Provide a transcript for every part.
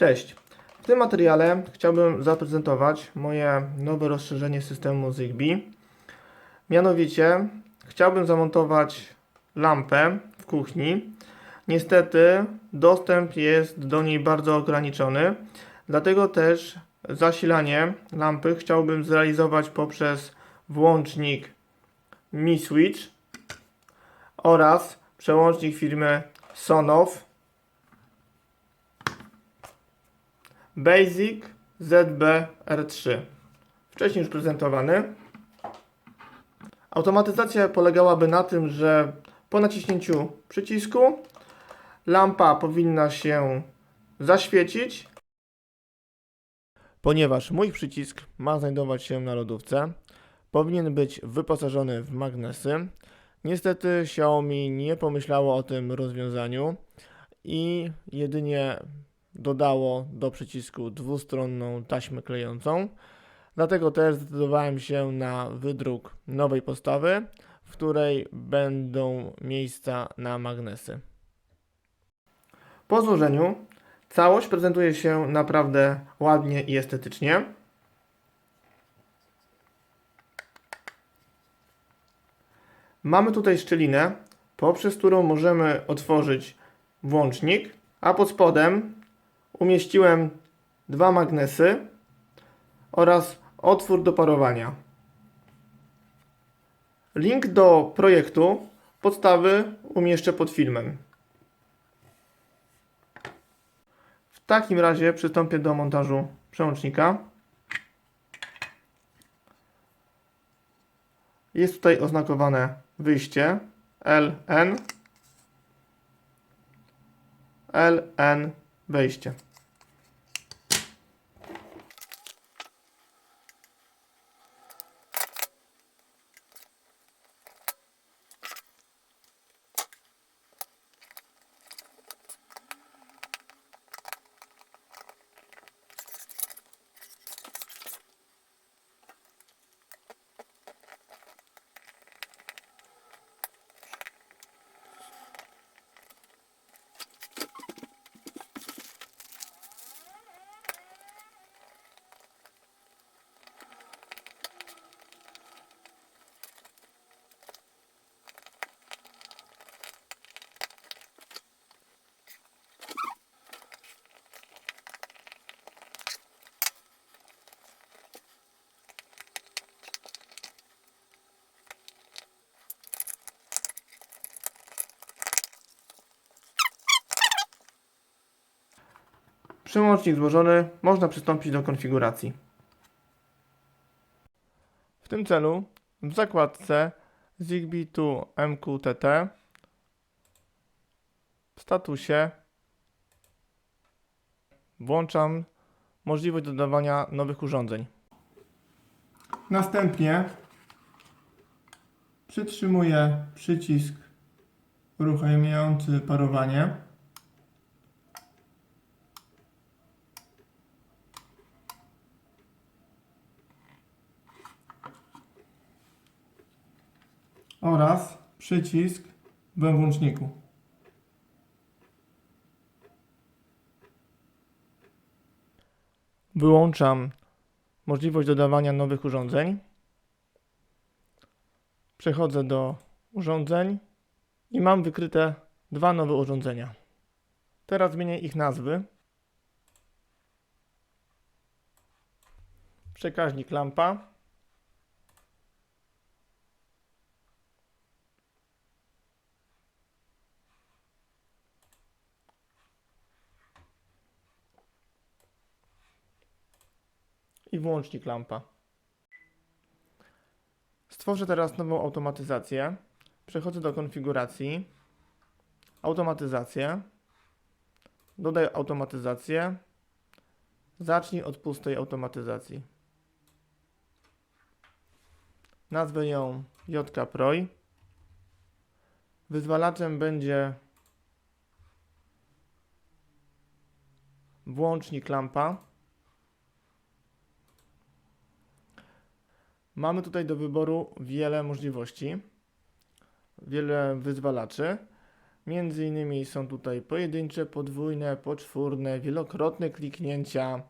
Cześć. W tym materiale chciałbym zaprezentować moje nowe rozszerzenie systemu Zigbee. Mianowicie chciałbym zamontować lampę w kuchni. Niestety dostęp jest do niej bardzo ograniczony, dlatego też zasilanie lampy chciałbym zrealizować poprzez włącznik Mi Switch oraz przełącznik firmy Sonoff Basic ZB-R3. Wcześniej już prezentowany. Automatyzacja polegałaby na tym, że po naciśnięciu przycisku lampa powinna się zaświecić. Ponieważ mój przycisk ma znajdować się na lodówce, powinien być wyposażony w magnesy. Niestety Xiaomi nie pomyślało o tym rozwiązaniu i jedynie dodało do przycisku dwustronną taśmę klejącą. Dlatego też zdecydowałem się na wydruk nowej postawy, w której będą miejsca na magnesy. Po złożeniu całość prezentuje się naprawdę ładnie i estetycznie. Mamy tutaj szczelinę, poprzez którą możemy otworzyć włącznik, a pod spodem umieściłem dwa magnesy oraz otwór do parowania. Link do projektu podstawy umieszczę pod filmem. W takim razie przystąpię do montażu przełącznika. Jest tutaj oznakowane wyjście LN LN wejście. Przełącznik złożony, można przystąpić do konfiguracji. W tym celu w zakładce Zigbee to MQTT w statusie włączam możliwość dodawania nowych urządzeń. Następnie przytrzymuję przycisk uruchamiający parowanie. Oraz przycisk we włączniku. Wyłączam możliwość dodawania nowych urządzeń. Przechodzę do urządzeń i mam wykryte dwa nowe urządzenia. Teraz zmienię ich nazwy. Przekaźnik lampa. I włącznik lampa. Stworzę teraz nową automatyzację. Przechodzę do konfiguracji. Automatyzację. Dodaj automatyzację. Zacznij od pustej automatyzacji. Nazwę ją JK Proj. Wyzwalaczem będzie włącznik lampa. Mamy tutaj do wyboru wiele możliwości, wiele wyzwalaczy. Między innymi są tutaj pojedyncze, podwójne, poczwórne, wielokrotne kliknięcia,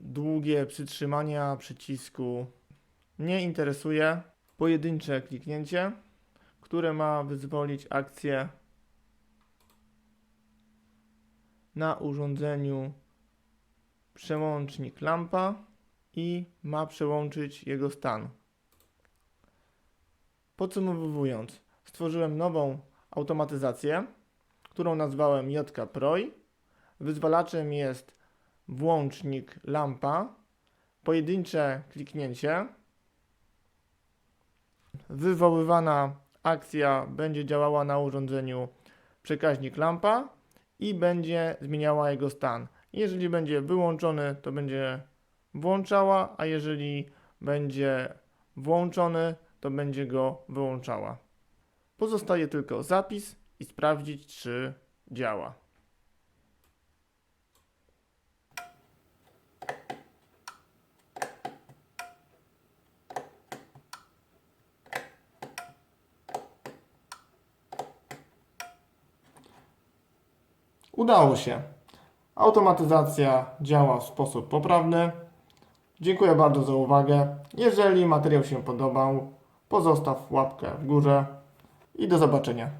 długie przytrzymania przycisku. Mnie interesuje pojedyncze kliknięcie, które ma wyzwolić akcję na urządzeniu przełącznik lampa i ma przełączyć jego stan. Podsumowując, stworzyłem nową automatyzację, którą nazwałem JK Proj. Wyzwalaczem jest włącznik lampa, pojedyncze kliknięcie. Wywoływana akcja będzie działała na urządzeniu przekaźnik lampa i będzie zmieniała jego stan. Jeżeli będzie wyłączony, to będzie włączała, a jeżeli będzie włączony, to będzie go wyłączała. Pozostaje tylko zapis i sprawdzić, czy działa. Udało się. Automatyzacja działa w sposób poprawny. Dziękuję bardzo za uwagę. Jeżeli materiał się podobał, pozostaw łapkę w górze i do zobaczenia.